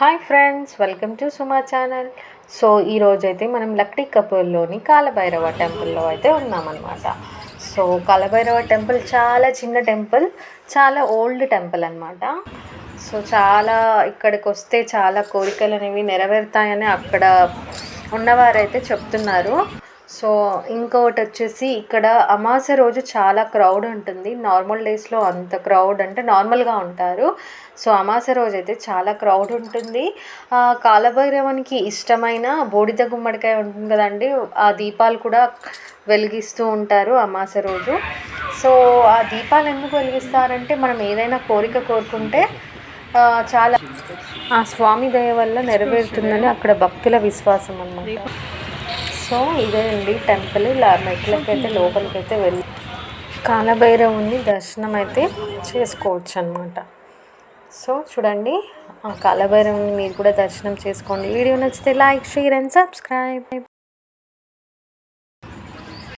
Hi friends welcome to Suma channel so ఈరోజైతే మనం లక్డీ కపూర్లోని కాలభైరవ టెంపుల్లో అయితే ఉన్నామన్నమాట. సో కాలభైరవ టెంపుల్ చాలా చిన్న టెంపుల్ చాలా ఓల్డ్ టెంపుల్ అనమాట సో చాలా ఇక్కడికి వస్తే చాలా కోరికలు అనేవి నెరవేరుతాయని అక్కడ ఉన్నవారైతే చెప్తున్నారు. సో ఇంకొకటి వచ్చేసి ఇక్కడ అమాస రోజు చాలా క్రౌడ్ ఉంటుంది. నార్మల్ డేస్లో అంత క్రౌడ్ అంటే నార్మల్గా ఉంటారు. సో అమాస రోజు అయితే చాలా క్రౌడ్ ఉంటుంది. కాలభైరవనికి ఇష్టమైన బూడిద గుమ్మడికాయ ఉంటుంది కదండి. ఆ దీపాలు కూడా వెలిగిస్తూ ఉంటారు అమాస రోజు. సో ఆ దీపాలు ఎందుకు వెలిగిస్తారంటే మనం ఏదైనా కోరిక కోరుకుంటే చాలా ఆ స్వామి దయ వల్ల నెరవేరుతుందని అక్కడ భక్తుల విశ్వాసం అన్నమాట సో ఇదే అండి టెంపుల్. ఇలా మెట్లకైతే లోపలికైతే వెళ్ళి కాలభైరవుని దర్శనం అయితే చేసుకోవచ్చు అనమాట సో చూడండి ఆ కాలభైరవుని మీరు కూడా దర్శనం చేసుకోండి. వీడియో నచ్చితే లైక్ షేర్ అండ్ సబ్స్క్రైబ్.